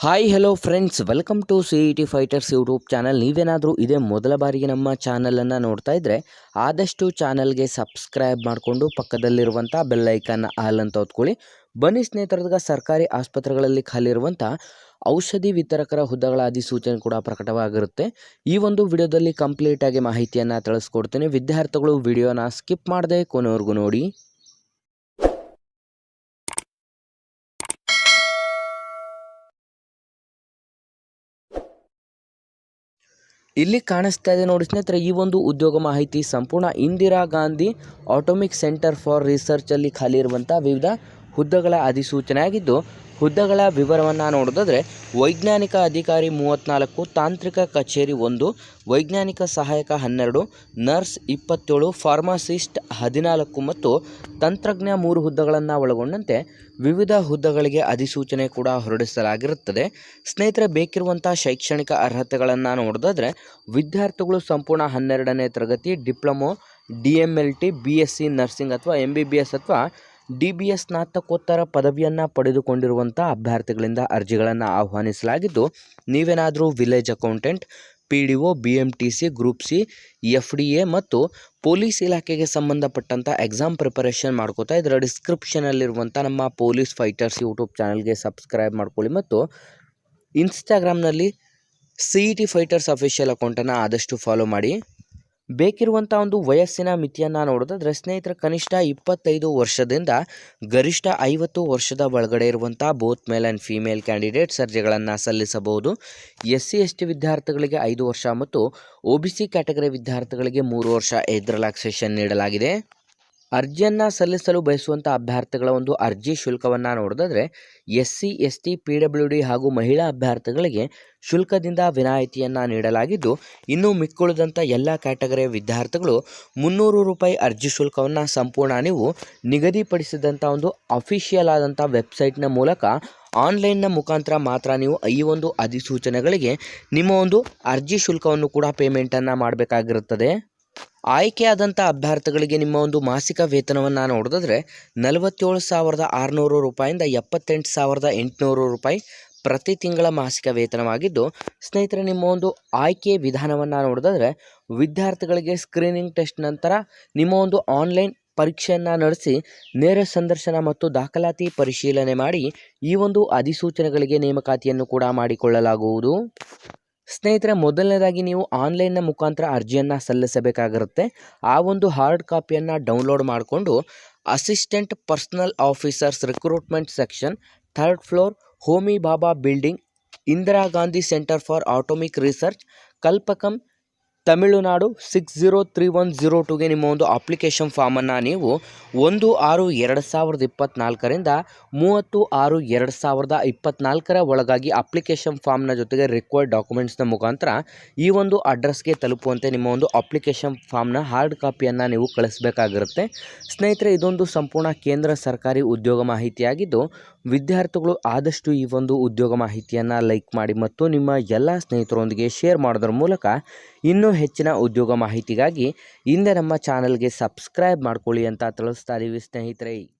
Hi hello friends welcome to C E T fighters YouTube channel ನೀವೇನಾದರೂ ಇದೇ ಮೊದಲ ಬಾರಿಗೆ ನಮ್ಮ ಚಾನಲನ್ನು ನೋಡ್ತಾ ಇದ್ದರೆ ಆದಷ್ಟು ಚಾನಲ್ಗೆ ಸಬ್ಸ್ಕ್ರೈಬ್ ಮಾಡಿಕೊಂಡು ಪಕ್ಕದಲ್ಲಿರುವಂಥ ಬೆಲ್ ಐಕನ್ ಆಲ್ ಅಂತ ಹೊತ್ಕೊಳ್ಳಿ. ಬನ್ನಿ ಸ್ನೇಹಿತರದಾಗ, ಸರ್ಕಾರಿ ಆಸ್ಪತ್ರೆಗಳಲ್ಲಿ ಖಾಲಿ ಇರುವಂಥ ಔಷಧಿ ವಿತರಕರ ಹುದ್ದೆಗಳ ಅಧಿಸೂಚನೆ ಕೂಡ ಪ್ರಕಟವಾಗಿರುತ್ತೆ. ಈ ಒಂದು ವಿಡಿಯೋದಲ್ಲಿ ಕಂಪ್ಲೀಟಾಗಿ ಮಾಹಿತಿಯನ್ನು ತಿಳಿಸ್ಕೊಡ್ತೀನಿ. ವಿದ್ಯಾರ್ಥಿಗಳು ವಿಡಿಯೋನ ಸ್ಕಿಪ್ ಮಾಡದೆ ಕೊನೆವರೆಗೂ ನೋಡಿ. ಇಲ್ಲಿ ಕಾಣಿಸ್ತಾ ಇದೆ ನೋಡಿ ಸ್ನೇಹಿತರೆ, ಈ ಒಂದು ಉದ್ಯೋಗ ಮಾಹಿತಿ ಸಂಪೂರ್ಣ Indira Gandhi atomic centre for ರಿಸರ್ಚಲ್ಲಿ ಖಾಲಿ ಇರುವಂಥ ವಿವಿಧ ಹುದ್ದೆಗಳ ಅಧಿಸೂಚನೆ ಆಗಿದ್ದು ಹುದ್ದೆಗಳ ವಿವರವನ್ನು ನೋಡೋದಾದರೆ, ವೈಜ್ಞಾನಿಕ ಅಧಿಕಾರಿ ಮೂವತ್ತ್ನಾಲ್ಕು ತಾಂತ್ರಿಕ ಕಚೇರಿ ಒಂದು, ವೈಜ್ಞಾನಿಕ ಸಹಾಯಕ ಹನ್ನೆರಡು, ನರ್ಸ್ ಇಪ್ಪತ್ತೇಳು, ಫಾರ್ಮಾಸಿಸ್ಟ್ ಹದಿನಾಲ್ಕು ಮತ್ತು ತಂತ್ರಜ್ಞ ಮೂರು ಹುದ್ದೆಗಳನ್ನು ಒಳಗೊಂಡಂತೆ ವಿವಿಧ ಹುದ್ದೆಗಳಿಗೆ ಅಧಿಸೂಚನೆ ಕೂಡ ಹೊರಡಿಸಲಾಗಿರುತ್ತದೆ. ಸ್ನೇಹಿತರೆ ಬೇಕಿರುವಂಥ ಶೈಕ್ಷಣಿಕ ಅರ್ಹತೆಗಳನ್ನು ನೋಡೋದಾದರೆ, ವಿದ್ಯಾರ್ಥಿಗಳು ಸಂಪೂರ್ಣ ಹನ್ನೆರಡನೇ ತರಗತಿ, diploma D M L T B S C nursing ಅಥವಾ ಎಂ ಬಿ ಬಿ ಎಸ್ ಅಥವಾ ಡಿ ಬಿ ಎಸ್ ಸ್ನಾತಕೋತ್ತರ ಪದವಿಯನ್ನು ಪಡೆದುಕೊಂಡಿರುವಂಥ ಅಭ್ಯರ್ಥಿಗಳಿಂದ ಅರ್ಜಿಗಳನ್ನು ಆಹ್ವಾನಿಸಲಾಗಿದ್ದು, ನೀವೇನಾದರೂ village accountant, P D O, B M T C, group C, F D A ಮತ್ತು ಪೊಲೀಸ್ ಇಲಾಖೆಗೆ ಸಂಬಂಧಪಟ್ಟಂಥ ಎಕ್ಸಾಮ್ ಪ್ರಿಪರೇಷನ್ ಮಾಡ್ಕೋತಾ ಇದರ ಡಿಸ್ಕ್ರಿಪ್ಷನಲ್ಲಿರುವಂಥ ನಮ್ಮ ಪೊಲೀಸ್ ಫೈಟರ್ಸ್ ಯೂಟ್ಯೂಬ್ ಚಾನಲ್ಗೆ ಸಬ್ಸ್ಕ್ರೈಬ್ ಮಾಡ್ಕೊಳ್ಳಿ ಮತ್ತು ಇನ್ಸ್ಟಾಗ್ರಾಮ್ನಲ್ಲಿ C E T fighters official ಅಕೌಂಟನ್ನು ಆದಷ್ಟು ಫಾಲೋ ಮಾಡಿ. ಬೇಕಿರುವಂಥ ಒಂದು ವಯಸ್ಸಿನ ಮಿತಿಯನ್ನು ನೋಡೋದಾದ್ರೆ ಸ್ನೇಹಿತರ, ಕನಿಷ್ಠ ಇಪ್ಪತ್ತೈದು ವರ್ಷದಿಂದ ಗರಿಷ್ಠ ಐವತ್ತು ವರ್ಷದ ಒಳಗಡೆ ಇರುವಂಥ both male and female candidates ಅರ್ಜಿಗಳನ್ನು ಸಲ್ಲಿಸಬಹುದು. ಎಸ್ ಸಿ ಎಸ್ ಟಿ ವಿದ್ಯಾರ್ಥಿಗಳಿಗೆ ಐದು ವರ್ಷ ಮತ್ತು ಒ ಬಿ ಸಿ ಕ್ಯಾಟಗರಿ ವಿದ್ಯಾರ್ಥಿಗಳಿಗೆ ಮೂರು ವರ್ಷ ರಿಲ್ಯಾಕ್ಸೇಷನ್ ನೀಡಲಾಗಿದೆ. ಅರ್ಜಿಯನ್ನು ಸಲ್ಲಿಸಲು ಬಯಸುವಂಥ ಅಭ್ಯರ್ಥಿಗಳ ಒಂದು ಅರ್ಜಿ ಶುಲ್ಕವನ್ನು ನೋಡೋದಾದ್ರೆ S C S T P W D ಹಾಗೂ ಮಹಿಳಾ ಅಭ್ಯರ್ಥಿಗಳಿಗೆ ಶುಲ್ಕದಿಂದ ವಿನಾಯಿತಿಯನ್ನು ನೀಡಲಾಗಿದ್ದು, ಇನ್ನು ಮಿಕ್ಕುಳಿದಂಥ ಎಲ್ಲ ಕ್ಯಾಟಗರಿಯ ವಿದ್ಯಾರ್ಥಿಗಳು ಮುನ್ನೂರು ರೂಪಾಯಿ ಅರ್ಜಿ ಶುಲ್ಕವನ್ನು ಸಂಪೂರ್ಣ ನೀವು ನಿಗದಿಪಡಿಸಿದಂಥ ಒಂದು ಅಫಿಷಿಯಲ್ ಆದಂಥ ವೆಬ್ಸೈಟ್ನ ಮೂಲಕ ಆನ್ಲೈನ್ನ ಮುಖಾಂತರ ಮಾತ್ರ ನೀವು ಈ ಒಂದು ಅಧಿಸೂಚನೆಗಳಿಗೆ ನಿಮ್ಮ ಒಂದು ಅರ್ಜಿ ಶುಲ್ಕವನ್ನು ಕೂಡ ಪೇಮೆಂಟನ್ನು ಮಾಡಬೇಕಾಗಿರುತ್ತದೆ. ಆಯ್ಕೆಯಾದಂಥ ಅಭ್ಯರ್ಥಿಗಳಿಗೆ ನಿಮ್ಮ ಒಂದು ಮಾಸಿಕ ವೇತನವನ್ನು ನೋಡಿದ್ರೆ ನಲವತ್ತೇಳು ಸಾವಿರದ ಆರುನೂರು ರೂಪಾಯಿಂದ ಎಪ್ಪತ್ತೆಂಟು ಸಾವಿರದ ಎಂಟುನೂರು ರೂಪಾಯಿ ಪ್ರತಿ ತಿಂಗಳ ಮಾಸಿಕ ವೇತನವಾಗಿದ್ದು, ಸ್ನೇಹಿತರೆ, ನಿಮ್ಮ ಒಂದು ಆಯ್ಕೆ ವಿಧಾನವನ್ನು ನೋಡಿದ್ರೆ ವಿದ್ಯಾರ್ಥಿಗಳಿಗೆ ಸ್ಕ್ರೀನಿಂಗ್ ಟೆಸ್ಟ್ ನಂತರ ನಿಮ್ಮ ಒಂದು ಆನ್ಲೈನ್ ಪರೀಕ್ಷೆಯನ್ನು ನಡೆಸಿ ನೇರ ಸಂದರ್ಶನ ಮತ್ತು ದಾಖಲಾತಿ ಪರಿಶೀಲನೆ ಮಾಡಿ ಈ ಒಂದು ಅಧಿಸೂಚನೆಗಳಿಗೆ ನೇಮಕಾತಿಯನ್ನು ಕೂಡ ಮಾಡಿಕೊಳ್ಳಲಾಗುವುದು. ಸ್ನೇಹಿತರೆ, ಮೊದಲನೇದಾಗಿ ನೀವು ಆನ್ಲೈನ್ನ ಮುಖಾಂತರ ಅರ್ಜಿಯನ್ನು ಸಲ್ಲಿಸಬೇಕಾಗಿರುತ್ತೆ. ಆ ಒಂದು ಹಾರ್ಡ್ ಕಾಪಿಯನ್ನು ಡೌನ್ಲೋಡ್ ಮಾಡಿಕೊಂಡು assistant personnel officers recruitment section, third floor, Homi Bhabha building, Indira Gandhi centre for atomic research, Kalpakkam Tamil Nadu six zero three one zero ಟುಗೆ ನಿಮ್ಮ ಒಂದು ಅಪ್ಲಿಕೇಶನ್ ಫಾರ್ಮನ್ನು ನೀವು ಒಂದು ಆರು ಎರಡು ಸಾವಿರದ ಇಪ್ಪತ್ತ್ನಾಲ್ಕರಿಂದ ಮೂವತ್ತು ಆರು ಎರಡು ಸಾವಿರದ ಇಪ್ಪತ್ತ್ನಾಲ್ಕರ ಒಳಗಾಗಿ ಅಪ್ಲಿಕೇಶನ್ ಫಾರ್ಮ್ನ ಜೊತೆಗೆ ರಿಕ್ವೈರ್ಡ್ ಡಾಕ್ಯುಮೆಂಟ್ಸ್ನ ಮುಖಾಂತರ ಈ ಒಂದು ಅಡ್ರೆಸ್ಗೆ ತಲುಪುವಂತೆ ನಿಮ್ಮ ಒಂದು ಅಪ್ಲಿಕೇಶನ್ ಫಾರ್ಮ್ನ ಹಾರ್ಡ್ ಕಾಪಿಯನ್ನು ನೀವು ಕಳಿಸಬೇಕಾಗಿರುತ್ತೆ. ಸ್ನೇಹಿತರೆ, ಇದೊಂದು ಸಂಪೂರ್ಣ ಕೇಂದ್ರ ಸರ್ಕಾರಿ ಉದ್ಯೋಗ ಮಾಹಿತಿಯಾಗಿದ್ದು, ವಿದ್ಯಾರ್ಥಿಗಳು ಆದಷ್ಟು ಈ ಒಂದು ಉದ್ಯೋಗ ಮಾಹಿತಿಯನ್ನು ಲೈಕ್ ಮಾಡಿ ಮತ್ತು ನಿಮ್ಮ ಎಲ್ಲ ಸ್ನೇಹಿತರೊಂದಿಗೆ ಶೇರ್ ಮಾಡೋದ್ರ ಮೂಲಕ ಇನ್ನೂ ಹೆಚ್ಚಿನ ಉದ್ಯೋಗ ಮಾಹಿತಿಗಾಗಿ ಹಿಂದೆ ನಮ್ಮ ಚಾನಲ್ಗೆ ಸಬ್ಸ್ಕ್ರೈಬ್ ಮಾಡ್ಕೊಳ್ಳಿ ಅಂತ ತಿಳಿಸ್ತಾ ಇದ್ದೀವಿ ಸ್ನೇಹಿತರೆ.